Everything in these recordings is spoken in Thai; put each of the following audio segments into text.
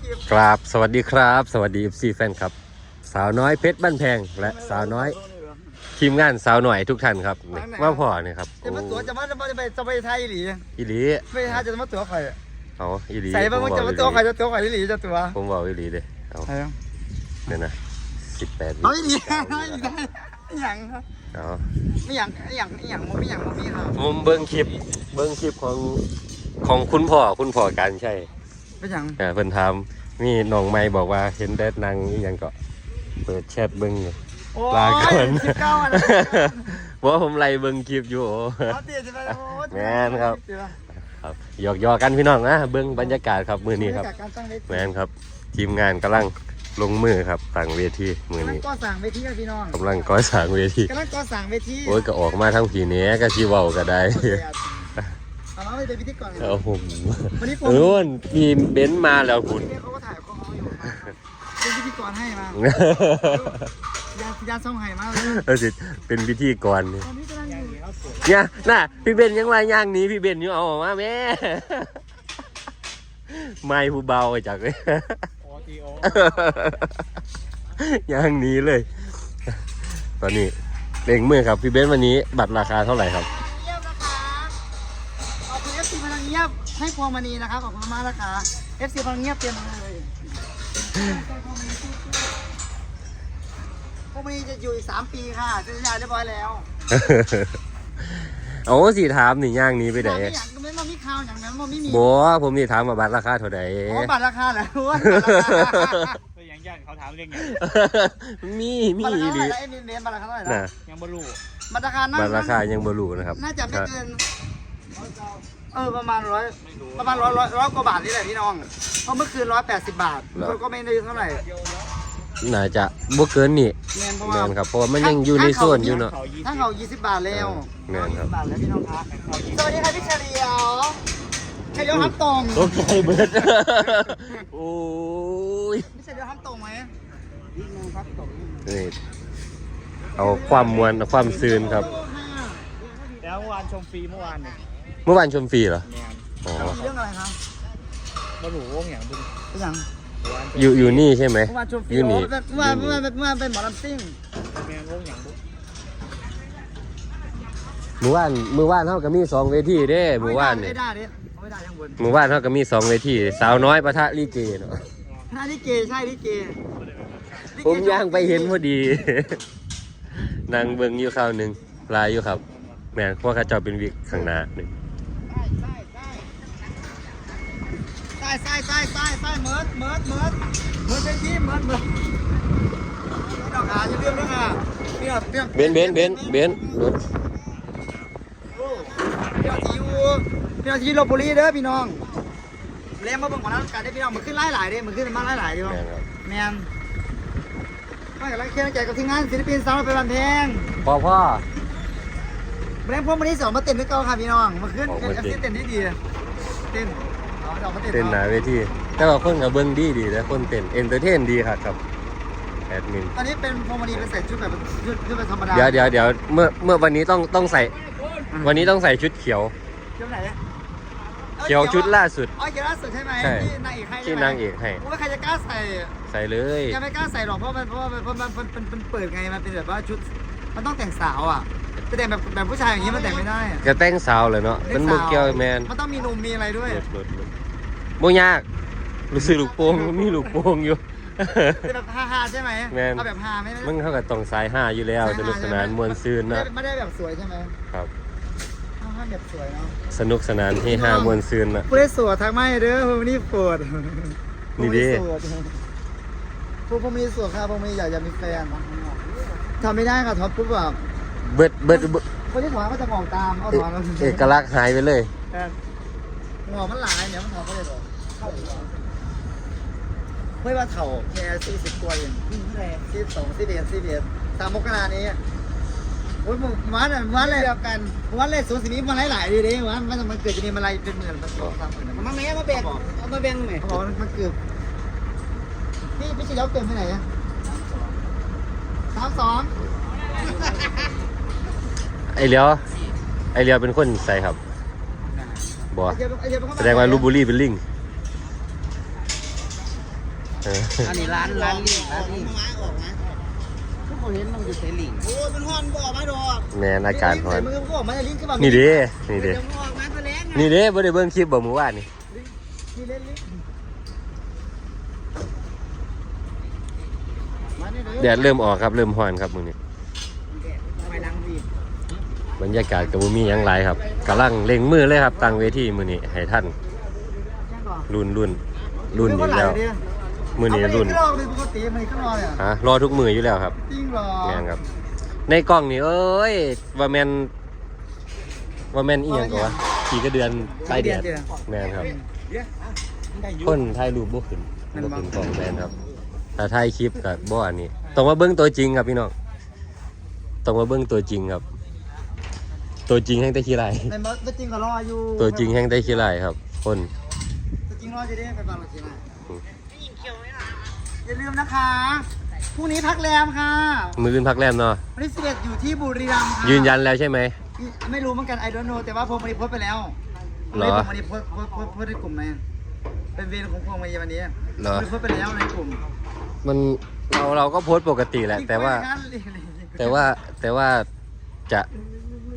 คลิปกราบสวัสดีครับ สวัสดี FC แฟนครับ สาวน้อยเพชรบ้านแพงและสาวน้อย ทีมงานสาวหน่อยทุกท่านครับนี่ว่าพ่อนี่ครับจะมาตัวจะมาจะมาจะไปจะไปไทยอีหลีอีหลีไม่ไทยจะมาตัวข่อยเอาอีหลีใส่บ้างผมันบจะอกมาอีหตัวข่อยลีจะตัวข่อยอีหลีจะตัวผมบอกอีหลีเด้เอาเอาเนี่ยนะสิบแปดวิเอาอีหลีเอาอีหลีไม่หยังครับเอาไม่หยังไม่หยังไม่หยังไม่หยังไม่ครับผมเบิ้งคลิปเบิ้งคลิปของของคุณพ่อคุณพ่อการใช่ ไม่หยังอ่าเพิ่นถามมีน้องไม้บอกว่าเห็นแดดนางอหยังก็เปิดแชทเบิ้งอยู่ โอ้ลาก่อน สิบเก้าอันบอกว่าผมไล่เบิ้งคลิปอยู่โอ้ เอาเตี๋ยจะไปโอ้แม่นครับ ครับหยอกยอกันพี่น้องนะเบื้องบรรยากาศครับมือนี้ครับการตั้งเวทีแมนครับ ทีมงานกำลังลงมือครับต่างเวทีมือกำลังนี้ก่อสั่งเวทีครับพี่น้องกำลังก่อสร้างเวทีกำลังก่อสั่งเวทีโอ้ยก็ออกมาทั้งผีเนี้ยก็ชีเว้าก็ได้เอามาเป็นพิธีกรเอาผมวันนี้ผมเออทีมเบนซ์มาแล้วคุณเขาก็ถ่ายของเขาอยู่เป็นพิธีกรให้มา ยานยานส่งให้มาเลยเออสิเป็นพิธีกรเนี่ยตอนนี้กำลังอยู่เนี่ยน่ะพี่เบนยังว่าย่างหนี้พี่เบนอยู่เอาออกมาแม่ไม่ผู้เบาไปจากเลยโอทีโอย่างหนี้เลย ตอนนี้เล่งมือครับ พี่เบนซ์วันนี้บัตรราคาเท่าไหร่ครับ ให้พวงมณีนะครับขอบคุณมากนะคะ FC พลังเงียบเตรียมมาเลยพวงมณีจะอยู่อีก3ปีค่ะจะสัญญาเรียบร้อยแล้วโอ้สีถามนี่ย่างหนี้ไปไหนม่อยากไม่มามีข่าวอย่างนั้นมันไม่มีบัวผมนี่ถามมาบัตรราคาเท่าไหร่อ๋อบัตรราคาเหรอว่าบัตรราคาก็ยังยันเขาถามเรื่องอย่างมีมีบัตรราอีคาหลีเท่าไหร่ไอ้นี่เรียนบัตรราคาเท่าไหร่น่ะนะยังบรรลุบัตรราคาน่าบัตรราคายังบ่รู้นะครับ น่าจะไม่เกิน เออประมาณร้อยประมาณร้อยร้อยร้อยกว่าบาทนี่แหละพี่น้อง เพราะเมื่อคืนร้อยแปดสิบบาทเหรอ ก็ไม่ได้เท่าไหร่น่าจะบ่เกินนี่เงินเพราะแมว่านครับเพราะว่ามันยังอยู่ในส่วนอยู่เนาะเขายี่ถ้าสิบเขา20บาทแล้วแม่นครับ20บาทแล้วพี่น้องครับสวัสดีครับพี่เฉลียวเฉลียวทำตรงตกใจเบิด โอ้ยพี่เฉลียวทำตรงไหมนิดนึงครับตรงนี่เอาความมวลเอาความซืนครับ แล้วเมื่อวานชมฟรีเมื่อวานเนี่ย เมื่อวานชมฟรีเหรอ แมนอ๋อมีเรื่องอะไรครับบรรลุวงอย่างบุญเป็นอย่างเมื่อวานอยู่อยู่นี่ใช่ไหม เมื่อวานชมฟรีอยู่นี่เมื่อวานเมื่อวานเมื่อวานเป็นหมอลำซิ่งแมนวงอย่างบุญเมื่อวานเมื่อวานเท่ากับมีสองเวทีเด้เมื่อวานไม่นี่ได้ดิไม่ได้ยังบนเมื่อวานเท่ากับมีสองเวที สาวน้อยปะทะลีเกเนาะน่าลิเกใช่ลิเกลิเกผมย่างไปเห็นพอดี นางเบิงอยู่ข้าวหนึ่งลายอยู่ครับ แม่นเพราะข้าเจ้าเป็นวิกข้างหน้านี่ใช่ใช่ใช่ใช่ใช่เมิร์ดเมิร์ดเมิร์ดเมิร์ดเป็นที่เมิร์ดเมิร์ดพี่น้องขาอย่าลืมนะคะพี่น้องพี่น้องเบนเบนเบนเบนรถพี่น้องที่อยู่พี่น้องที่ลบบุรีเด้อพี่น้องเลี้ยงมาบิ่งของนักการได้พี่น้องมันขึ้นไล่หลายเด้มันขึ้นมาไล่หลายเดียวแม่นครับแมนไม่กับรักเคียงใจกับทีมงานศิลปินสาวน้อยเป็นบันเพลงพ่อพ่อ แรงพวกมันนี้สองมาเต้นด้วยกันค่ะพี่น้องมาขึ้นออกเอมาฟเต้ซีนเต้นได้ดีเต้นเอาดอกมาเต้นเต้นหนาเวทีแต่ว่าคนกับเบิ้งดีดีแต่คนเต้นเอนเตอร์เทนดีครับครับแอดมินตอนนี้เป็นพวงมณีเป็นใส่ชุดแบบชุดชุดแบบธรรมดาเดี๋ยวเดี๋ยวเดี๋ยวเมื่อเมื่อวันนี้ต้องต้องใส่ วันนี้ต้องใส่ชุดเขียว ชุดไหนเขียวชุดล่าสุด อ๋อเขียวล่าสุดใช่ไหมใช่ที่นางเอกให้ที่ใช่ไหมนางเอกให้ ว่าใครจะกล้าใส่ ใส่เลย ยังไม่กล้าใส่หรอกเพราะมันเพราะว่าเพราะมันมันมันมันเปิดไงมันเป็นแบบว่าชุด มันต้องแต่งสาวอะ จะแต่งแบบแบบผู้ชายอย่างนี้มันแต่งไม่ได้อะกระแต่งสาวเลยเนาะเป็นมุกเกียวแมนมันต้องมีนมมีอะไรด้วยรถรถรถบ่ยากรู้สึกลูกโป่งมีลูกโป่งอยู่เป็นแบบฮาๆใช่ไหมแมน เอาแบบฮาไหมมันเข้ากับตรงสายห้าอยู่แล้วสนุกสนานมวลซืนไม่นะได้ไม่ได้แบบสวยใช่ไหมครับฮาๆแบบสวยเนาะสนุกสนานที่ห้ามวลซืนนะผู้ได้สวยทางไม่เด้อพวกมันนี่ปวดนี่ดิพวกพวกมีสวยค่ะพวกมีอยากจะมีแฟนทำไม่ได้ค่ะท็อปปุ๊บแบบ เบิดเบิดเบิดคนที่ถอนก็จะมองตามเอาเอถอนแล้วเอกลักษณ์หายไปเลยงอมันหลายเนี่ยมันถอนก็เลยบอกเฮ้ยว่าเถ่าแค่สี่สิบกว่าเองสี่สองสี่เอ็ดสี่เอ็ดสามมกรานี้โอ้ยมึงวันอะวันเลยเดียวกันวันเลยสูงสีนี้มาหลายๆดีดิวันมันมันเกิดจะมีมาลายเป็นหมื่นเป็นสองสามหมื่นมันไม่มาแบ่งเอามาแบ่งหน่อยเขาบอกว่ามันเกิดพี่พี่จะยกเกินไปไหนอะสามสอง ไอเลียวไอเลียวเป็นคนใส่ครับบอแสดงว่าลูกบุรีเป็นลิงเอออันนี้ร้านร้านลิงอร้าอนกลิงมาออกมาทุกคนเห็นมันอยู่ใส่ลิงโอ้ยมันฮ้อนบ่ออกมาดอกแม่นอากาศร้อใส่นมือก็ออกมาลิ้นก็แบบนี่เด้นี่เด้เดี๋ยวมันออกมาแสดงนี่เด้บ่ได้เบิ่งคลิปบ่เมื่อวานนี่นี่เล่นลิ้นมานี่แดดเริ่มออกครับเริ่มร้อนครับมื้อนี้ไปล้างวีด บรรยากาศก็บ่มีหยังหลายครับกำลังเล็งมือเลยครับตั้งเวทีมื้อนี้ให้ท่านรุ่นรุ่นรุ่นอยู่แล้วมื้อนี้รุ่นเอาไปปกติมันก็รอเลยฮะรอทุกมื้ออยู่แล้วครับจริงเหรอแม่นครับ ในกล้องนี่เอ้ยว่าแม่นว่าแม่นอีหยังก็วะขี่กระเดือนใต้แดดแม่นครับคนถ่ายรูปบ่ขึ้นบ่ขึ้นกล้องแม่นครับถ้าถ่ายคลิปก็บ่อันนี้ต้องมาเบิ่งตัวจริงครับพี่น้องต้องมาเบิ่งตัวจริงครับ ตัวจริงแห่งแต่ขี้ไรายในมดจริงก็รออยู่ตัวจริงแห่งแต่ขี้ไรายครับ คน ตัวจริงรออยู่ดิไปฟังเราจริงอะอืมอย่าลืมนะคะพรุ่งนี้พักแรมค่ะ มืออื่นพักแรมเนาะวันที่สิบเอ็ดอยู่ที่บุรีรัมย์ค่ะยืนยันแล้วใช่ไหม ไม่รู้เหมือนกัน I don't know แต่ว่าพวงมณีโพสต์ไปแล้วเหรอพวงมณีโพสต์โพสต์โพสต์โพสต์ในกลุ่มไหมเป็นเวรของพวงมณีวันนี้เหรอโพสต์ไปแล้วในกลุ่ม มันเราเราก็โพสต์ปกติแหละ แต่ว่า แต่ว่าแต่ว่าจะ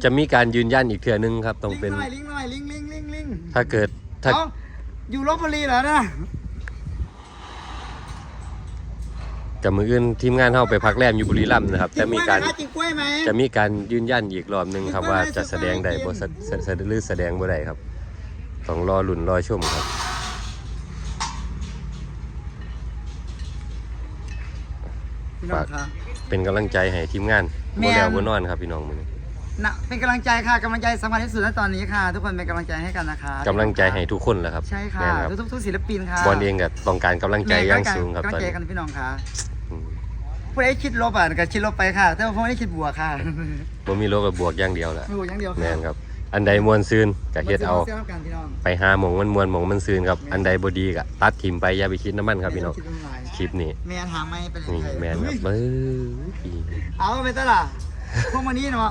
จะมีการยืนยันอีกเทื่อนึงครับต้องเป็น ลิงก์หน่อยลิงก์หน่อยลิงก์ลิงก์ลิงก์ลิงก์ถ้าเกิดถ้า เอ้าอยู่ลบบุรีเหรอนะจะมืออื่นทีมงานเข้าไปพักแรมอยู่บุรีรัมย์นะครับ จะมีการ จิงกล้วยไหมจะมีการยืนยันอีกรอบหนึ่งครับว่าจะแสดงได้บ่แสแสแสหรือแสดงบ่ได้ครับ ต้องรอลุ่นรอชมครับพี่น้องคะ เป็นกำลังใจให้ทีมงานแม่บ่น แล้วบ่นอนครับพี่น้องมื้อนี้ นะเป็นกำลังใจค่ะกำลังใจสำคัญที่สุดณตอนนี้ค่ะ ทุกคนเป็นกำลังใจให้กันนะคะกำลังใจให้ทุกคนแหละครับใช่ค่ะแม่นครับทุกๆทุกศิลปินค่ะบอลเองก็ต้องการกำลังใจอย่างสูงครับกำลัตอนงใจนี้กันพี่น้องค่ะอืมผู้ใดคิดลบอะก็คิดลบไปค่ะ แต่ว่าผมไม่ได้คิดบวกค่ะบ่มีโลกกับบวกอย่างเดียวแหละไม่บวกอย่างเดียวค่ะแม่นครับ อันใดมวนซืนก็เฮ็ดเอาเสียกันพี่น้องไปหาหมองมันมวนหมองมันซืนครับ อันใดบ่ดีก็ตัดทิมไปอย่าไปคิดน้ำมันครับพี่น้องคิดเป็นไรคลิปนี้แมนหาไม่เป็นนี่ไรแม่นครับเอ้ยเอาไปตะล่ะ พวกมันนี่เนาะ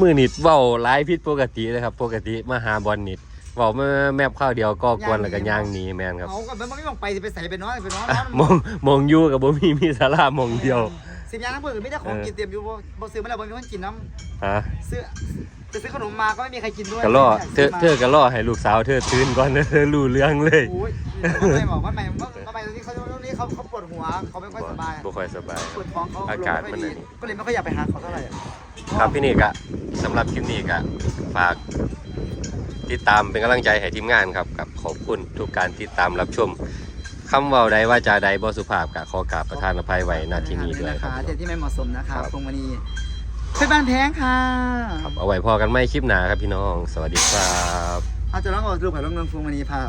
มือนิดเว้าหลายผิดปกติเลยครับ ปกติมาหาบอลนิดเว้ามาแมบข้าวเดียวก็กวนแล้วก็ย่างหนีแม่นครับเอาก็มันไม่มองไปสิไปใส่ไปน้อยไปน้อยอะมองมองอยู่กับบ่มีมีสาระมองเดียวสิบอย่างทั้งหมดไม่ได้ของกินเตรียมอยู่บ่บ่ซื้อมาแล้วบ่มีคนกินน้ฮะำซื้อจะซื้อขนมมาก็ไม่มีใครกินด้วยก็ล่อเธอเธอก็ล่อให้ลูกสาวเธอตื่นก่อนเธอรู้เรื่องเลยโอ้ยไม่บอกว่าไม่ว่าไม่ตรงนี้เขาตรงนี้ เขาเขาปวดหัวเขาไม่ค่อยสบายบ่ค่อยสบายปวดท้องเขาอากาศมันลอังนนี้ก็เลยไม่ค่อยอยากไปหาเขาเท่าไหร่อะครับพี่นี่กะสำหรับคลิปนี้กะฝากติดตามเป็นกำลังใจให้ทีมงานครับกับขอบคุณทุกการติดตามรับชมคำเว่าใดว่าจาใดบ่สุภาพกะขอกราบประทานอภัยไว้ณที่นี้ด้วยครับเดี๋ยวที่ไม่เหมาะสมนะคะครับพวงมณีเป็นบ้านแพงค่ะครับเอาไว้พอกันไม่คลิปหนาครับพี่น้อง สวัสดีครับ เอาจะร้องออกรูปผ่านลงเงินพวงมณีพา